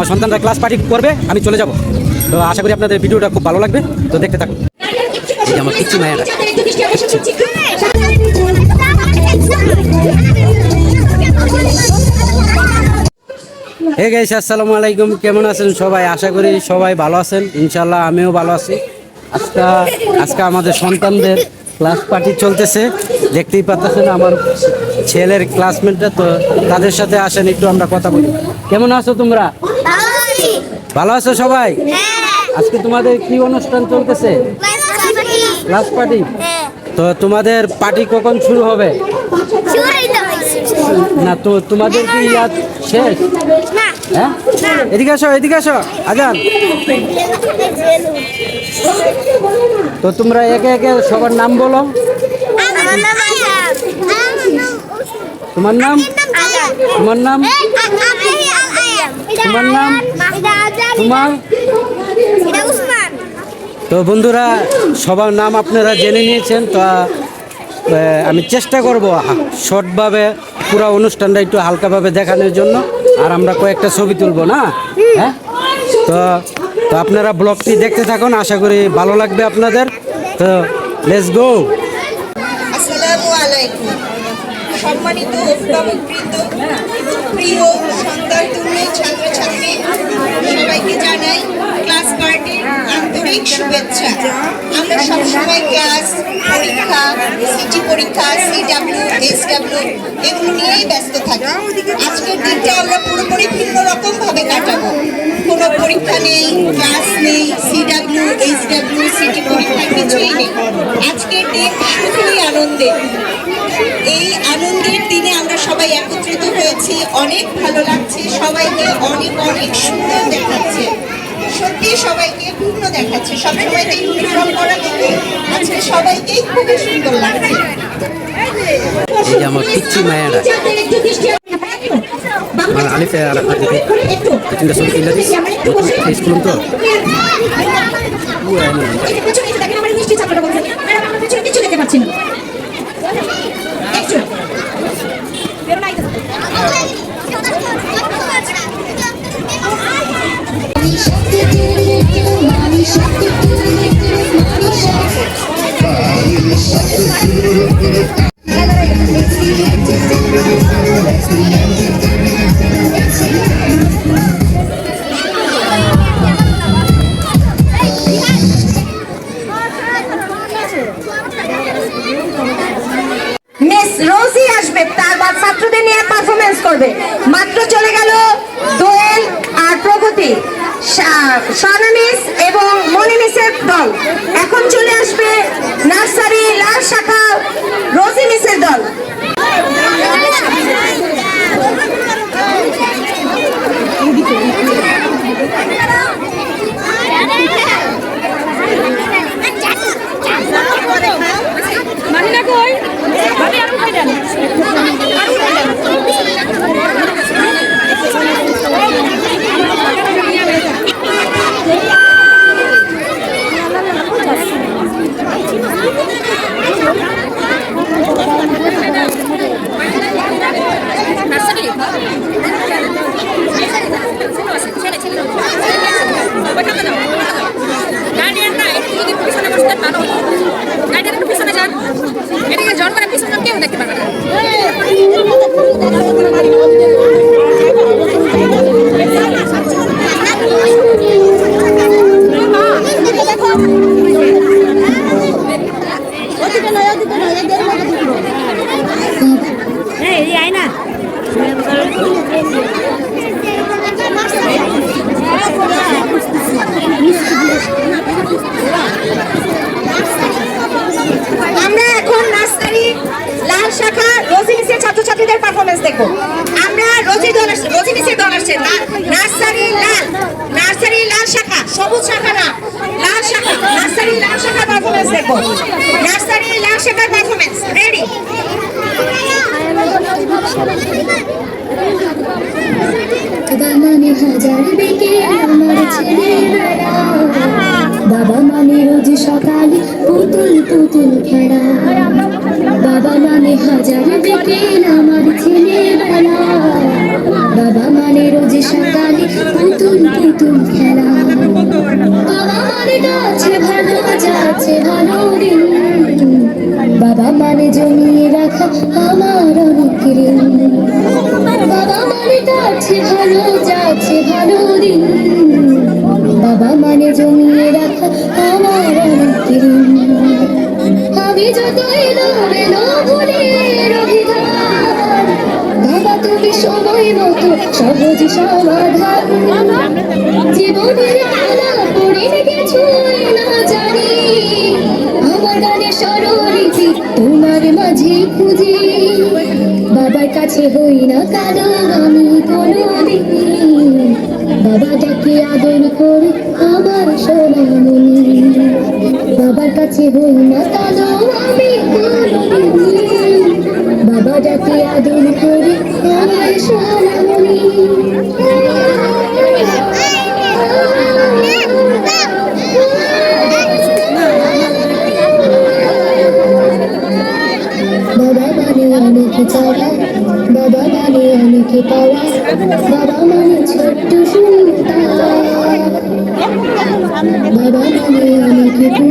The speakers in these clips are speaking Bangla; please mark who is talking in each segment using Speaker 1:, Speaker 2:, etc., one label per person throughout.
Speaker 1: আমার সন্তানরা ক্লাস পার্টি করবে আমি চলে যাব। তো আশা করি আপনাদের ভিডিওটা খুব ভালো লাগবে। তো দেখতে থাকুন। আমার পিচ্ছি মায়েরা। হে গাইস আসসালামু আলাইকুম। কেমন আছেন সবাই? আশা করি সবাই ভালো আছেন। ইনশাল্লাহ আমিও ভালো আছি। আজকে আজকে আমাদের সন্তানদের ক্লাস পার্টি চলতেছে। দেখতেই পাচ্ছেন আমার ছেলের ক্লাসমেটরা তো তাদের সাথে আসেন একটু আমরা কথা বলি। কেমন আছো তোমরা? ভালো আছো সবাই আজকে তোমাদের কি অনুষ্ঠান চলতেছে ক্লাস পার্টি তো তোমাদের পার্টি কখন শুরু হবে না তো তোমাদের কি ইয়াদ শেষ হ্যাঁ এদিকে আসো এদিকে আসো আজান তো তোমরা একে একে সবার নাম বলো তোমার নাম তোমার নাম তোমার নাম তোমার? তো বন্ধুরা সবার নাম আপনারা জেনে নিয়েছেন তো আমি চেষ্টা করব শর্টভাবে পুরো অনুষ্ঠানটা একটু হালকাভাবে দেখানোর জন্য আর আমরা কয়েকটা ছবি তুলবো না? হ্যাঁ? তো তো আপনারা ব্লগটি দেখতে থাকুন আশা করি ভালো লাগবে আপনাদের। তো লেটস গো
Speaker 2: আসসালামু আলাইকুম। সম্মানিত অভিভাবকবৃন্দ প্রিয় সন্তান ছাত্রছাত্রী সবাইকে জানাই ক্লাস পার্টির আন্তরিক শুভেচ্ছা। আমরা সবসময় ক্লাস, পরীক্ষা, সিটি পরীক্ষা সিডাব্লিউ এসডাব্লিউ এগুলো নিয়েই ব্যস্ত থাকি। আজকের দিনটা আমরা পুরোপুরি ভিন্ন রকম ভাবে কাটাবো। কোনো পরীক্ষা নেই, ক্লাস নেই সিডাব্লিউ এইচডাব্লিউ সিটি পরীক্ষা, কিছুই নেই। আজকের দিন শুধুই আনন্দের এই আনন্দের দিনে আমরা সবাই একত্রিত হয়েছি। অনেক ভালো লাগছে। সবাইকে অনেক অনেক সুন্দর ভিন্ন দেখাচ্ছে। সবসময় তো ইউনিফর্ম করা থেকে আজকে সবাইকেই খুবই সুন্দর লাগছে।
Speaker 1: এই যে আমার পিচ্ছি মায়েরা। আমার আলিফে আর আপনাদেরকে তিনটা ছবি তুলে দিস। স্কুল তো?
Speaker 3: আর সনামিস এবং মনিমিসের দল। এখন চলে আসবে নার্সারি লাল শাখা রোজি মিসের দল। দেখব আমরা রোজি মিসের দল আসছে। নার্সারি লাল নার্সারি লাল শাখা, সবুজ শাখা না, লাল শাখা, নার্সারি লাল শাখা পারফরমেন্স দেখব নার্সারি লাল শাখার পারফরমেন্স রেডি
Speaker 4: বাবা মানে হাজার বেগে আমার ছেলেবেলা বাবা মানে রোজ সকালে পুতুল পুতুল খেলা। বাবা মানে হাজার বেগে আমার ছেলেবেলা। বাবা মানে রোজ সকালে পুতুল পুতুল খেলা। বাবা মানে গাছে, ভালো যাচ্ছে ভালো দিন। বাবা মানে জমিয়ে রাখা আমি যত এলো এলো অভিধান বাবা তুমি সময় মতো সহজ সমাধান জীবনের খেলা পড়ে কিছু না জানি আমার গানে স্বরলিপি তোমার মাঝে খুঁজি বাবার কাছে হই না আমি কোনো বাবা ডাকে আমার সোনামণি বাবার কাছে হই না কালো আমি বাবা ডাকে আদর করে আমার সোনামণি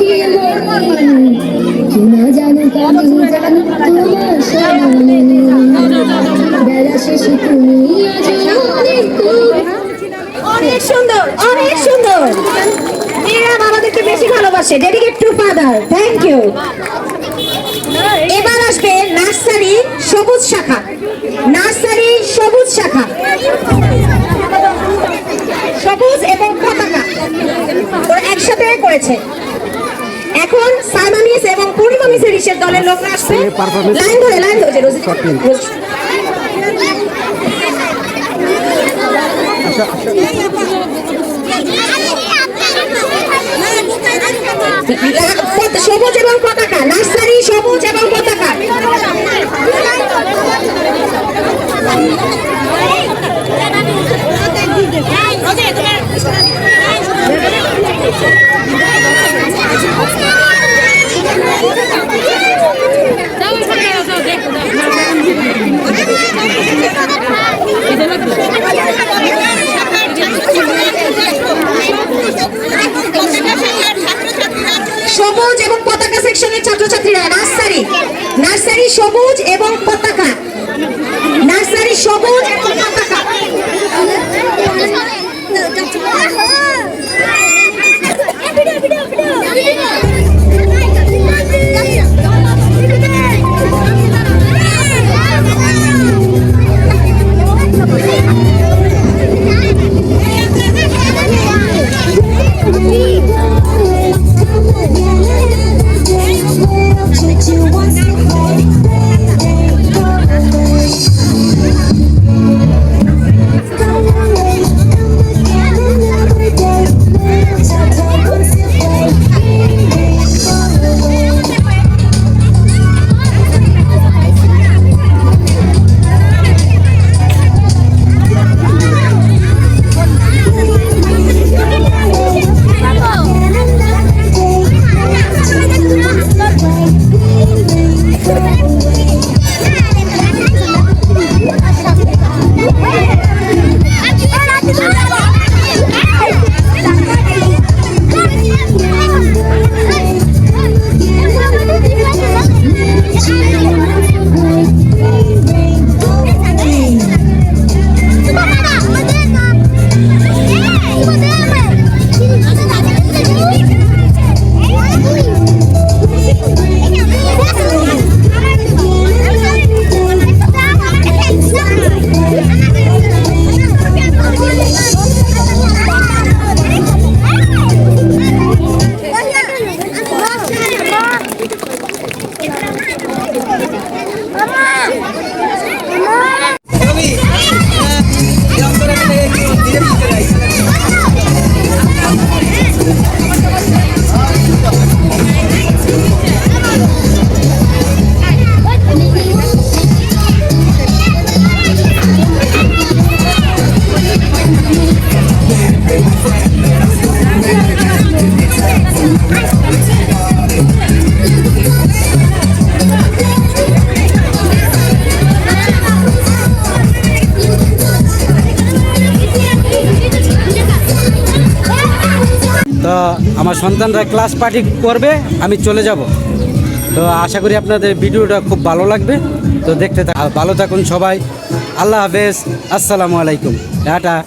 Speaker 4: অভিমান জানো আমি জানো তোমার সোনামণি বেলা শেষে তুমি অনেক
Speaker 3: সুন্দর অনেক সুন্দর। মেয়েরা বাবাদেরকে বেশি ভালোবাসে dedicate to father. Thank you এবার আসবে নার্সারি সবুজ শাখা। নার্সারি সবুজ শাখা। সবুজ এবং পতাকা। ওরা একসাথে করেছে। এখন সাইমা মিস এবং পূর্ণিমা মিসের ইসের দলের লোকরা আসবে লাইন ধরে লাইন ধরে সবুজ এবং পতাকা নার্সারি সবুজ এবং পতাকা সবুজ এবং পতাকা সেকশনের ছাত্রছাত্রীরা নার্সারি। নার্সারি সবুজ এবং পতাকা। নার্সারি সবুজ এবং পতাকা।
Speaker 1: আমার সন্তানরা ক্লাস পার্টি করবে, আমি চলে যাব। তো আশা করি আপনাদের ভিডিওটা খুব ভালো লাগবে। তো দেখতে থাক- ভালো থাকুন সবাই। আল্লাহ হাফেজ। আসসালামু আলাইকুম। টাটা।